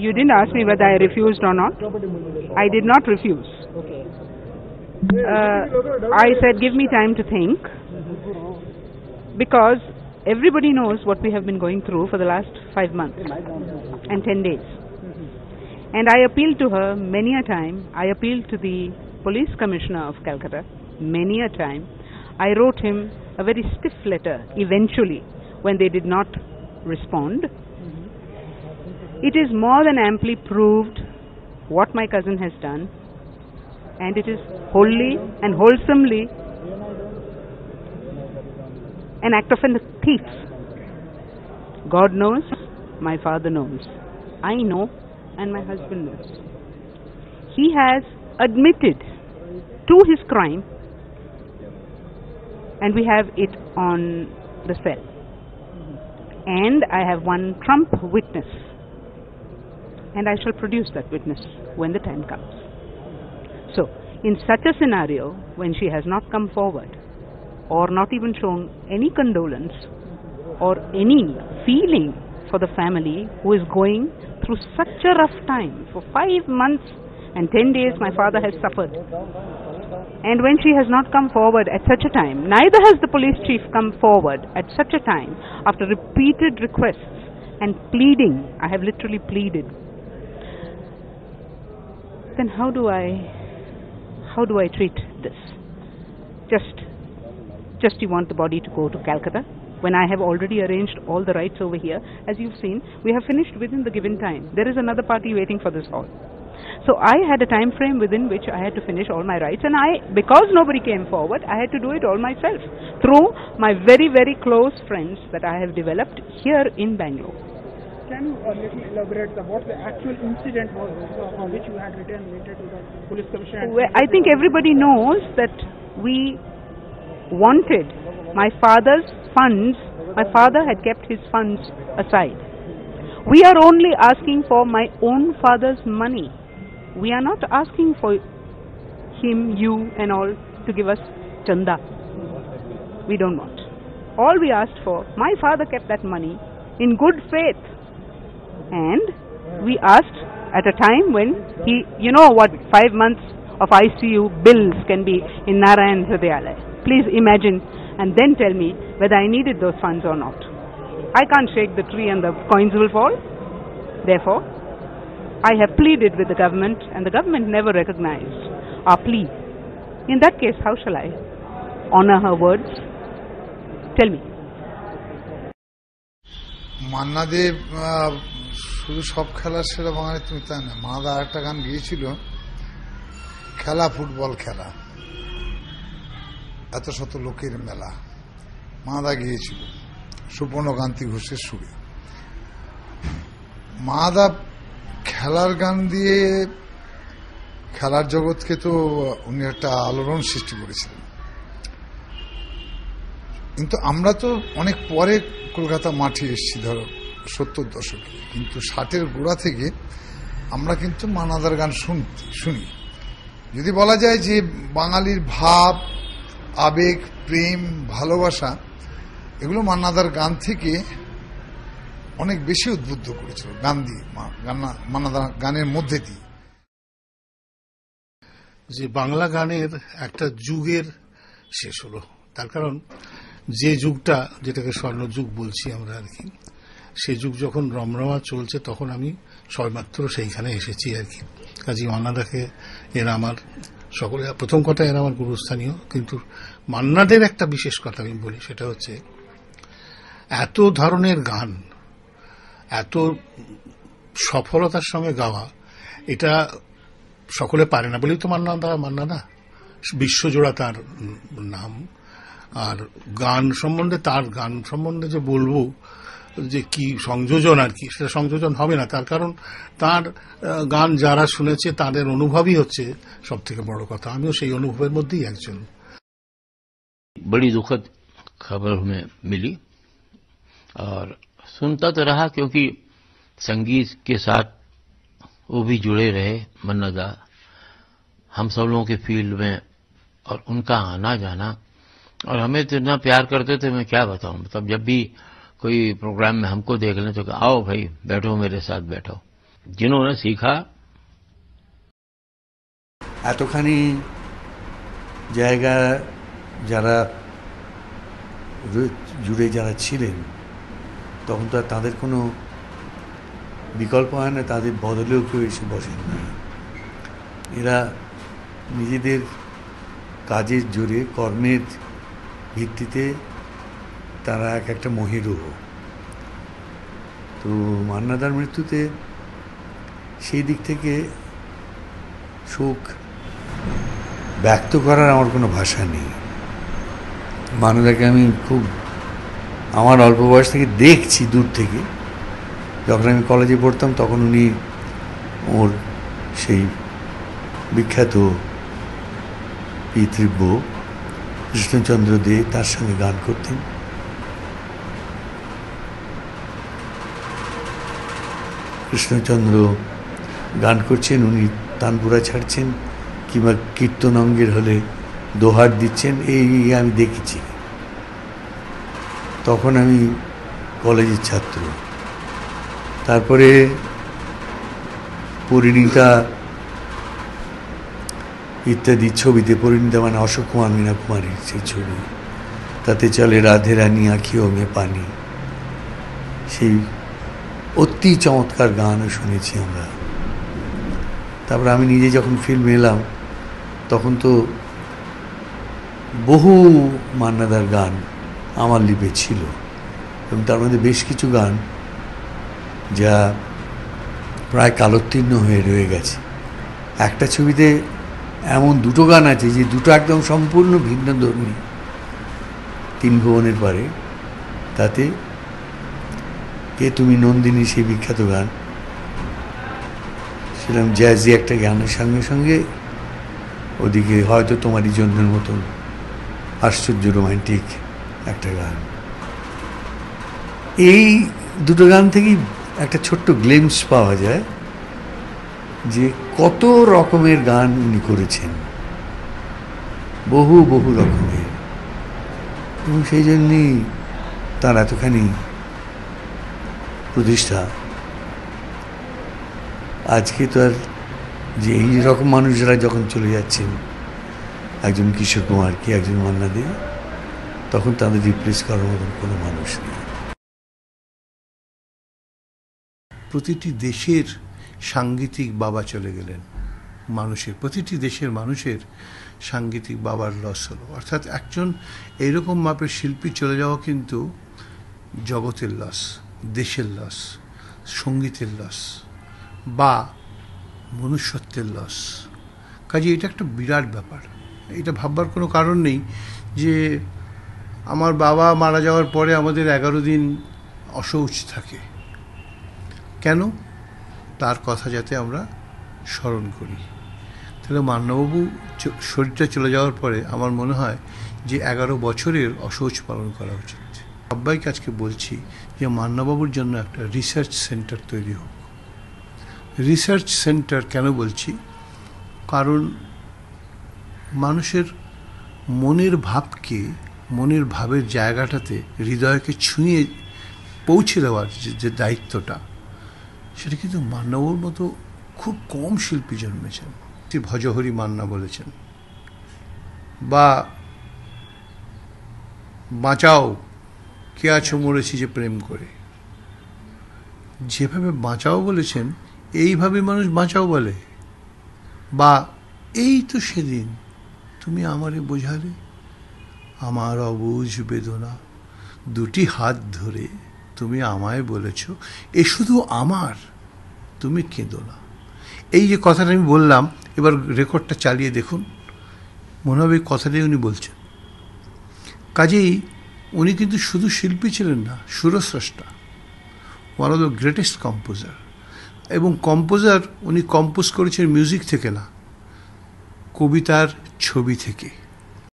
You didn't ask me whether I refused or not. I did not refuse. Uh, I said, give me time to think. Because everybody knows what we have been going through for the last five months and ten days. And I appealed to her many a time. I appealed to the police commissioner of Calcutta many a time. I wrote him a very stiff letter eventually when they did not respond. It is more than amply proved what my cousin has done, and it is wholly and wholesomely an act of a thief. God knows, my father knows, I know, and my husband knows. He has admitted to his crime, and we have it on the cell. And I have one trump witness, and I shall produce that witness when the time comes. So, in such a scenario, when she has not come forward, or not even shown any condolence or any feeling for the family who is going through such a rough time. For five months and ten days, my father has suffered. And when she has not come forward at such a time, neither has the police chief come forward at such a time after repeated requests and pleading. I have literally pleaded. Then how do I how do I treat this? Just just you want the body to go to Calcutta when I have already arranged all the rights over here. As you've seen, we have finished within the given time. There is another party waiting for this hall. So I had a time frame within which I had to finish all my rights and I because nobody came forward, I had to do it all myself through my very very close friends that I have developed here in Bangalore. Can you a little elaborate the, what the actual incident was uh, on which you had written later to the police commissioner? Well, I think everybody knows that we wanted my father's funds, my father had kept his funds aside. We are only asking for my own father's money. We are not asking for him, you, and all to give us chanda. We don't want. All we asked for, my father kept that money in good faith and we asked at a time when he, you know what five months of ICU bills can be in Narayan Hridayalaya. Please imagine and then tell me whether I needed those funds or not. I can't shake the tree and the coins will fall. Therefore, I have pleaded with the government and the government never recognized our plea. In that case, how shall I honor her words? Tell me. Mannadev uh শুধু সব খেলার সেরা বাঙালি তুমি তা না? মাদা একটা গান গিয়েছিল, খেলা ফুটবল খেলা। এত শত লোকের মেলা। মাদা গিয়েছিল সুপর্ণকান্তি ঘোষের সুরে। মাদা খেলার গান দিয়ে খেলার জগৎকে তো উনি একটা আলোড়ন সৃষ্টি করেছিলেন। কিন্তু আমরা তো অনেক পরে কলকাতা মাঠে এসেছি, ধরো। সত্তর দশকে। কিন্তু ষাটের গোড়া থেকে আমরা কিন্তু মানাদার গান শুনতে শুনি। যদি বলা যায় যে বাঙালির ভাব, আবেগ, প্রেম, ভালোবাসা, এগুলো মান্নাদার গান থেকে অনেক বেশি উদ্বুদ্ধ করেছিল, গান দিয়ে মান্নাদার গানের মধ্যে দিয়ে। যে বাংলা গানের একটা যুগের শেষ হলো। তার কারণ যে যুগটা, যেটাকে স্বর্ণযুগ বলছি আমরা আর কি সেই যুগ যখন রমরমা চলছে, তখন আমি সবেমাত্র সেইখানে এসেছি আর কি। কাজী মান্নাদাকে, এরা আমার সকলে, প্রথম কথা এরা আমার গুরুস্থানীয়, কিন্তু মান্নাদের একটা বিশেষ কথা আমি বলি, সেটা হচ্ছে এত ধরনের গান, এত সফলতার সঙ্গে গাওয়া, এটা সকলে পারে না বলেই তো মান্নাদা মান্নাদা, বিশ্বজোড়া তার নাম। আর গান সম্বন্ধে, তার গান সম্বন্ধে যে বলব যে কি সংযোজন আর কি সেটা সংযোজন হবে না তার কারণ তার আহ, গান যারা শুনেছে তাদের অনুভবই হচ্ছে সব থেকে বড় কথা আমিও সেই অনুভবের মধ্যেই একজন बड़ी दुखद खबर हमें मिली और सुनता तो रहा क्योंकि संगीत के साथ वो भी जुड़े रहे मन्नदा हम सब लोगों के फील्ड में और उनका आना जाना और हमें तो इतना प्यार करते थे मैं क्या बताऊं मतलब जब भी कोई प्रोग्राम में हमको देख लें तो कहा, आओ भाई बैठो मेरे साथ बैठो जिन्होंने सीखा এতখানি জায়গা যারা রয়ে- জুড়ে যারা ছিলেন তখন তো আর তাদের কোনো বিকল্প হয় না তাদের বদলেও কেউ এসে বসেন না এরা নিজেদের কাজের জোরে কর্মের ভিত্তিতে তারা এক একটা মহিরুহ তো মান্নাদার মৃত্যুতে সেই দিক থেকে শোক ব্যক্ত করার আমার কোনো ভাষা নেই। মানুষটাকে আমি খুব আমার অল্প বয়স থেকে দেখছি দূর থেকে। যখন আমি কলেজে পড়তাম তখন উনি ওর সেই বিখ্যাত পিতৃব্য, কৃষ্ণচন্দ্র দে তার সঙ্গে গান করতেন। কৃষ্ণচন্দ্র গান করছেন, উনি তানপুরা ছাড়ছেন, কিংবা কীর্তন অঙ্গের হলে দোহার দিচ্ছেন, এই আমি দেখেছি। তখন আমি কলেজের ছাত্র। তারপরে পরিণীতা ইত্যাদি ছবিতে, পরিণীতা মানে অশোক কুমার মীনা কুমারীর সেই ছবি। তাতে চলে রাধে রানী আঁখিও মে পানি। সেই অতি চমৎকার গানও শুনেছি আমরা। তারপর আমি নিজে যখন ফিল্ম এলাম, তখন তো বহু মান্নাদার গান আমার লিপে ছিল এবং তার মধ্যে বেশ কিছু গান যা প্রায় কালোত্তীর্ণ হয়ে রয়ে গেছে। একটা ছবিতে এমন দুটো গান আছে যে দুটো একদম সম্পূর্ণ ভিন্ন ধর্মী তিন ভুবনের পারে, তাতে কে তুমি নন্দিনী সেই বিখ্যাত গান? সেরকম জ্যাজি একটা গানের সঙ্গে সঙ্গে ওদিকে হয়তো তোমারই জন্মের মতন আশ্চর্য রোমান্টিক একটা গান। এই দুটো গান থেকেই একটা ছোট্ট গ্লেমস পাওয়া যায় যে কত রকমের গান উনি করেছেন। বহু বহু রকমের। এবং সেই জন্যই তার এতখানি প্রতিষ্ঠা। আজকে তো আর যে এই রকম মানুষরা যখন চলে যাচ্ছেন, একজন কিশোর কুমার কি একজন মান্না দে তখন তাদের রিপ্লেস করার মতন কোনো মানুষ নেই। প্রতিটি দেশের সাংগীতিক বাবা চলে গেলেন। মানুষের, প্রতিটি দেশের মানুষের সাংগীতিক বাবার লস হলো। অর্থাৎ একজন এইরকম মাপের শিল্পী চলে যাওয়া কিন্তু জগতের লস দেশের লস, সঙ্গীতের লস বা মনুষ্যত্বের লস। কাজে এটা একটা বিরাট ব্যাপার। এটা ভাববার কোনো কারণ নেই যে আমার বাবা মারা যাওয়ার পরে আমাদের এগারো দিন অশৌচ থাকে। কেন? তার কথা যাতে আমরা স্মরণ করি। তাহলে মান্নাবাবু চ- শরীরটা চলে যাওয়ার পরে আমার মনে হয় যে এগারো বছরের অশৌচ পালন করা উচিত। সবাইকে আজকে বলছি যে মান্নাবাবুর জন্য একটা রিসার্চ সেন্টার তৈরি হোক। রিসার্চ সেন্টার কেন বলছি? কারণ মানুষের মনের ভাবকে, মনের ভাবের জায়গাটাতে হৃদয়কে ছুঁয়ে পৌঁছে দেওয়ার যে- দায়িত্বটা, সেটা কিন্তু মান্নাবুর মতো খুব কম শিল্পী জন্মেছেন। তিনি ভজহরি মান্না বলেছেন, বা বাঁচাও কে আছো মরেছি যে প্রেম করে? যেভাবে বাঁচাও বলেছেন এইভাবে মানুষ বাঁচাও বলে। বা এই তো সেদিন, তুমি আমারে বোঝালে? আমার অবুঝ বেদনা, দুটি হাত ধরে তুমি আমায় বলেছ, এ শুধু আমার, তুমি কেঁদো না। এই যে কথাটা আমি বললাম, এবার রেকর্ডটা চালিয়ে দেখুন। মনে হবে কথাটাই উনি বলছেন। কাজেই উনি কিন্তু শুধু শিল্পী ছিলেন না, সুরস্রষ্টা। One of the greatest composer এবং কম্পোজার উনি কম্পোজ করেছেন মিউজিক থেকে না, কবিতার ছবি থেকে।